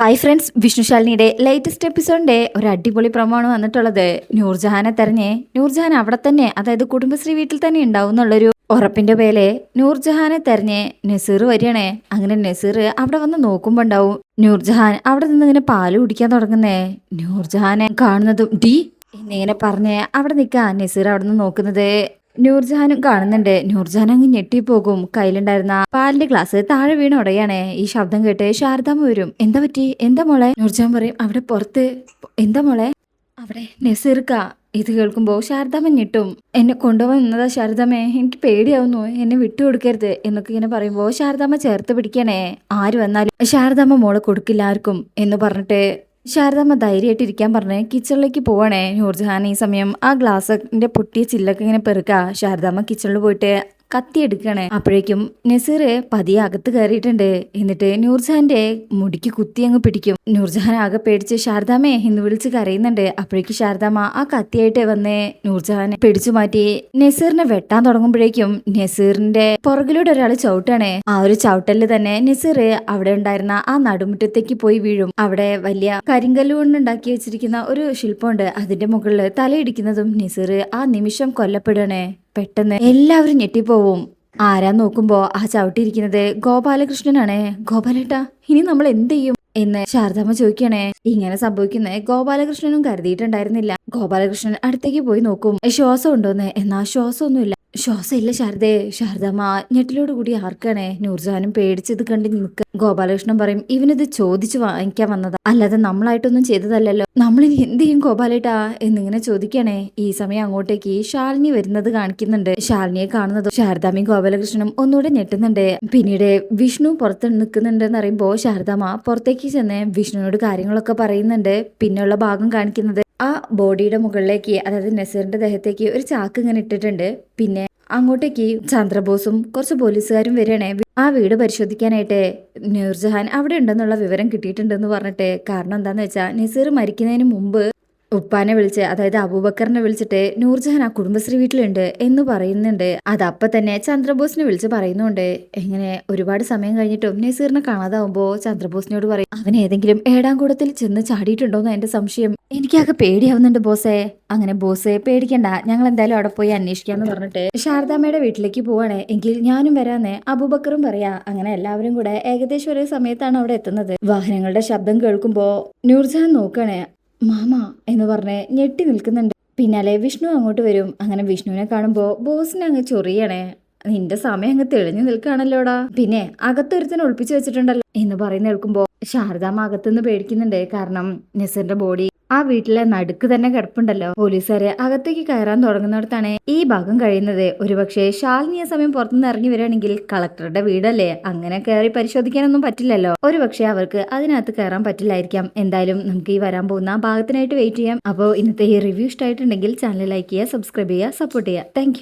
Hi friends വിഷ്ണുശാലിനിയുടെ latest എപ്പിസോഡിന്റെ ഒരു അടിപൊളി പ്രമാണം വന്നിട്ടുള്ളത്. നൂർജഹാനെ തെരഞ്ഞ് നൂർജഹാൻ അവിടെ തന്നെ അതായത് കുടുംബശ്രീ വീട്ടിൽ തന്നെ ഉണ്ടാവും എന്നുള്ളൊരു ഉറപ്പിന്റെ പേരെ നൂർജഹാനെ തെരഞ്ഞ് നസീർ വരികയാണേ. അങ്ങനെ നസീർ അവിടെ വന്ന് നോക്കുമ്പോ ഉണ്ടാവും നൂർജഹാൻ അവിടെ നിന്ന് ഇങ്ങനെ പാൽ കുടിക്കാൻ തുടങ്ങുന്നേ. നൂർജഹാനെ കാണുന്നതും ഡി എന്നിങ്ങനെ പറഞ്ഞ് അവിടെ നിൽക്കാൻ നസീർ അവിടെ നിന്ന് നോക്കുന്നത്. നൂർജഹാനും കാണുന്നുണ്ട്. നൂർജഹാൻ അങ്ങ് ഞെട്ടിപ്പോകും. കയ്യിലുണ്ടായിരുന്ന പാലിന്റെ ഗ്ലാസ് താഴെ വീണ് ഉടയാണേ. ഈ ശബ്ദം കേട്ട് ശാരദാമ്മ വരും എന്താ പറ്റി? എന്താ മോളെ? നൂർജഹാൻ പറയും അവിടെ പുറത്ത് എന്താ മോളെ? അവിടെ നെസീർക്ക. ഇത് കേൾക്കുമ്പോൾ ശാരദാമ്മ ഞെട്ടും. എന്നെ കൊണ്ടുപോകാൻ നിന്നതാ ശാരദാമ്മേ? എനിക്ക് പേടിയാവുന്നു. എന്നെ വിട്ടു കൊടുക്കരുത്. എന്നൊക്കെ ഇങ്ങനെ പറയുമ്പോൾ ശാരദാമ്മ ചേർത്ത് പിടിക്കണേ. ആര് വന്നാലും ശാരദാമ്മ മോളെ കൊടുക്കില്ല ആർക്കും എന്ന് പറഞ്ഞിട്ട് ശാരദാമ്മ ധൈര്യമായിട്ട് ഇരിക്കാൻ പറഞ്ഞ് കിച്ചണിലേക്ക് പോവാണേ. നൂർജഹാൻ ഈ സമയം ആ ഗ്ലാസിന്റെ പൊട്ടിയ ചില്ലൊക്കെ ഇങ്ങനെ പെറുക്കുക ശാരദാമ്മ കിച്ചണിൽ പോയിട്ട് കത്തി എടുക്കണേ അപ്പോഴേക്കും നസീർ പതിയെ അകത്ത് കയറിയിട്ടുണ്ട്. എന്നിട്ട് നൂർജഹാന്റെ മുടിക്ക് കുത്തി അങ്ങ് പിടിക്കും. നൂർജഹാൻ ആകെ പേടിച്ച് ശാരദാമേ എന്ന് വിളിച്ച് കരയുന്നുണ്ട്. അപ്പോഴേക്കും ശാരദാമ്മ ആ കത്തിയായിട്ട് വന്ന് നൂർജഹാനെ പിടിച്ചു മാറ്റി നസീറിനെ വെട്ടാൻ തുടങ്ങുമ്പോഴേക്കും നസീറിന്റെ പുറകിലൂടെ ഒരാൾ ചവിട്ടാണ്. ആ ഒരു ചവിട്ടലിൽ തന്നെ നസീർ അവിടെ ഉണ്ടായിരുന്ന ആ നടുമുറ്റത്തേക്ക് പോയി വീഴും. അവിടെ വലിയ കരിങ്കല്ല് കൊണ്ടുണ്ടാക്കി വെച്ചിരിക്കുന്ന ഒരു ശില്പമുണ്ട്. അതിന്റെ മുകളിൽ തലയിടിക്കുന്നതും നസീർ ആ നിമിഷം കൊല്ലപ്പെടണേ പെട്ടെന്ന് എല്ലാവരും ഞെട്ടിപ്പോവും. ആരാ നോക്കുമ്പോ ആ ചവിട്ടിയിരിക്കുന്നത് ഗോപാലകൃഷ്ണനാണ്. ഗോപാലേട്ടാ ഇനി നമ്മൾ എന്ത് ചെയ്യും? എന്ന് ശാരദാമ്മ ചോദിക്കണേ ഇങ്ങനെ സംഭവിക്കുന്നത് ഗോപാലകൃഷ്ണനും കരുതിയിട്ടുണ്ടായിരുന്നില്ല. ഗോപാലകൃഷ്ണൻ അടുത്തേക്ക് പോയി നോക്കും. ശ്വാസം ഉണ്ടോന്ന്? എന്നാ ശ്വാസമൊന്നുമില്ല. ശ്വാസം ഇല്ല ശാരദേ ശാരദാമ്മ ഞെട്ടിലോട് കൂടി ആർക്കാണേ നൂർജാനും പേടിച്ചത് കണ്ട് നിൽക്ക? ഗോപാലകൃഷ്ണൻ പറയും ഇവനിത് ചോദിച്ചു വാങ്ങിക്കാൻ വന്നതാ. അല്ലാതെ നമ്മളായിട്ടൊന്നും ചെയ്തതല്ലല്ലോ. നമ്മളിനി എന്ത് ചെയ്യും ഗോപാലേട്ടാ? എന്നിങ്ങനെ ചോദിക്കണേ. ഈ സമയം അങ്ങോട്ടേക്ക് ശാലിനി വരുന്നത് കാണിക്കുന്നുണ്ട്. ശാലിനിയെ കാണുന്നതും ശാരദാമ്മയും ഗോപാലകൃഷ്ണനും ഒന്നുകൂടെ ഞെട്ടുന്നുണ്ട്. പിന്നീട് വിഷ്ണു പുറത്ത് നിൽക്കുന്നുണ്ടെന്ന് പറയുമ്പോ ശാരദാമ്മ പുറത്തേക്ക് ചെന്ന് വിഷ്ണുവിനോട് കാര്യങ്ങളൊക്കെ പറയുന്നുണ്ട്. പിന്നെയുള്ള ഭാഗം കാണിക്കുന്നത് ആ ബോഡിയുടെ മുകളിലേക്ക് അതായത് നസീറിന്റെ ദേഹത്തേക്ക് ഒരു ചാക്ക് ഇങ്ങനെ ഇട്ടിട്ടുണ്ട്. പിന്നെ അങ്ങോട്ടേക്ക് ചന്ദ്രബോസും കുറച്ച് പോലീസുകാരും വരികയാണെ. ആ വീട് പരിശോധിക്കാനായിട്ട് നൂർജഹാൻ അവിടെ ഉണ്ടെന്നുള്ള വിവരം കിട്ടിയിട്ടുണ്ടെന്ന് പറഞ്ഞിട്ട് കാരണം എന്താണെന്ന് വെച്ചാൽ നസീർ മരിക്കുന്നതിന് മുമ്പ് ഉപ്പാനെ വിളിച്ച് അതായത് അബൂബക്കറിനെ വിളിച്ചിട്ട് നൂർജഹാൻ ആ കുടുംബശ്രീ വീട്ടിലുണ്ട് എന്ന് പറയുന്നുണ്ട്. അതപ്പൊ തന്നെ ചന്ദ്രബോസിനെ വിളിച്ച് പറയുന്നുണ്ട്. എങ്ങനെ ഒരുപാട് സമയം കഴിഞ്ഞിട്ടും നസീറിനെ കാണാതാവുമ്പോ ചന്ദ്രബോസിനോട് പറയും അവൻ ഏതെങ്കിലും ഏഴാംകൂടത്തിൽ ചെന്ന് ചാടിയിട്ടുണ്ടോന്ന് എന്റെ സംശയം. എനിക്കാകെ പേടിയാവുന്നുണ്ട് ബോസേ. അങ്ങനെ ബോസേ പേടിക്കണ്ട ഞങ്ങൾ എന്തായാലും അവിടെ പോയി അന്വേഷിക്കാന്ന് പറഞ്ഞിട്ട് ശാരദാമ്മയുടെ വീട്ടിലേക്ക് പോവാണ്. എങ്കിൽ ഞാനും വരാന്നേ അബൂബക്കറും പറയാ. അങ്ങനെ എല്ലാവരും കൂടെ ഏകദേശം ഒരേ സമയത്താണ് അവിടെ എത്തുന്നത്. വാഹനങ്ങളുടെ ശബ്ദം കേൾക്കുമ്പോ നൂർജഹാൻ നോക്കണേ. മാമ എന്ന് പറഞ്ഞ് ഞെട്ടി നിൽക്കുന്നുണ്ട്. പിന്നാലെ വിഷ്ണു അങ്ങോട്ട് വരും. അങ്ങനെ വിഷ്ണുവിനെ കാണുമ്പോൾ ബോസിനെ അങ്ങ് ചൊറിയണേ. നിന്റെ സമയം അങ്ങ് തെളിഞ്ഞു നിൽക്കുകയാണല്ലോടാ. പിന്നെ അകത്തൊരുത്തനെ ഒളിപ്പിച്ചു വെച്ചിട്ടുണ്ടല്ലോ എന്ന് പറയുന്ന കേൾക്കുമ്പോ ശാരദാമ്മ അകത്തുനിന്ന് പേടിക്കുന്നുണ്ട്. കാരണം നെസറിന്റെ ബോഡി ആ വീട്ടിലെ നടുക്ക് തന്നെ കിടപ്പുണ്ടല്ലോ. പോലീസുകാരെ അകത്തേക്ക് കയറാൻ തുടങ്ങുന്നിടത്താണ് ഈ ഭാഗം കഴിയുന്നത്. ഒരുപക്ഷെ ശാലിനിയ സമയം പുറത്തുനിന്ന് ഇറങ്ങി വരികയാണെങ്കിൽ കളക്ടറുടെ വീടല്ലേ? അങ്ങനെ കയറി പരിശോധിക്കാനൊന്നും പറ്റില്ലല്ലോ. ഒരുപക്ഷെ അവർക്ക് അതിനകത്ത് കയറാൻ പറ്റില്ലായിരിക്കാം. എന്തായാലും നമുക്ക് ഈ വരാൻ പോകുന്ന ഭാഗത്തിനായിട്ട് വെയിറ്റ് ചെയ്യാം. അപ്പോൾ ഇന്നത്തെ ഈ റിവ്യൂ ഇഷ്ടമായിട്ടുണ്ടെങ്കിൽ ചാനൽ ലൈക്ക് ചെയ്യുക സബ്സ്ക്രൈബ് ചെയ്യുക സപ്പോർട്ട് ചെയ്യുക. താങ്ക്